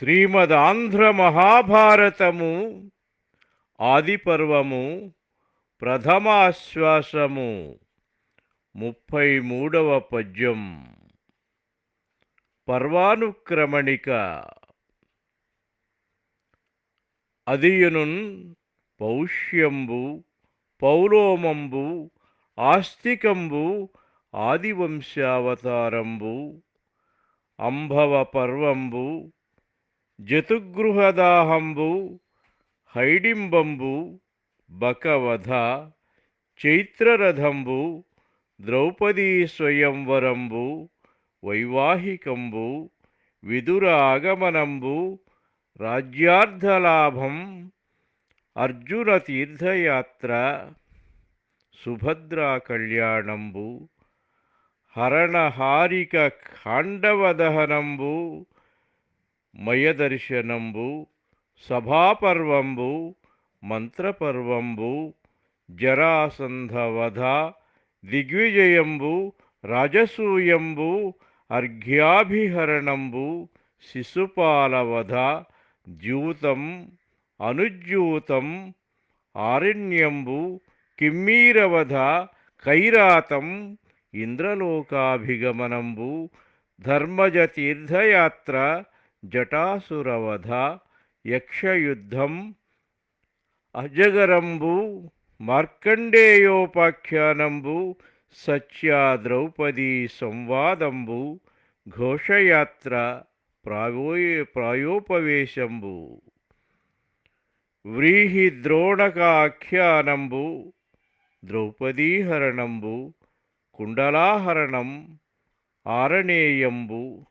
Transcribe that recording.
శ్రీమదాంధ్ర మహాభారతము ఆదిపర్వము ప్రథమాశ్వాసము ముప్పై మూడవ పద్యం. పర్వానుక్రమణిక. అదియునున్ పౌష్యంబు పౌలోమంబు ఆస్తికంబు ఆదివంశావతారంబు అంభవ పర్వంబు ಜತುಗೃಹದಾಹಂಬು ಹೈಡಿಂಬಂಬು ಬಕವಧ ಚೈತ್ರರಥಂಬು ದ್ರೌಪದೀ ಸ್ವಯಂವರಂಬು ವೈವಾಹಿಕಂಬು ವಿದುರಾಗಮನಂಬು ರಾಜ್ಯಾರ್ಧಲಾಭಂ ಅರ್ಜುನತೀರ್ಥಯಾತ್ರ ಸುಭದ್ರಾ ಕಲ್ಯಾಣಂಬು ಹರಣಹಾರಿಕ ಖಾಂಡವದಹನಂಬು మయదర్శనంబు సభాపర్వంబు మంత్రపర్వంబు జరాసంధవధ దిగ్విజయంబు రాజసూయంబు అర్ఘ్యాభిహరణంబు శిశుపాలవధ ద్యూతం అనుజ్యూతం ఆరణ్యంబు కిమ్మీరవధ కైరాతం ఇంద్రలోకాభిగమనంబు ధర్మజతీర్థయాత్ర జటాసురవధ యక్షయుద్ధం అజగరంబు మార్కండేయోపాఖ్యానంబు సత్యా ద్రౌపదీ సంవాదంబు ఘోషయాత్ర ప్రాయోయ ప్రాయోపవేశంబు వ్రీహి ద్రోణకాఖ్యానంబు ద్రౌపదీహరణంబు కుండలాహరణం ఆరణేయంబు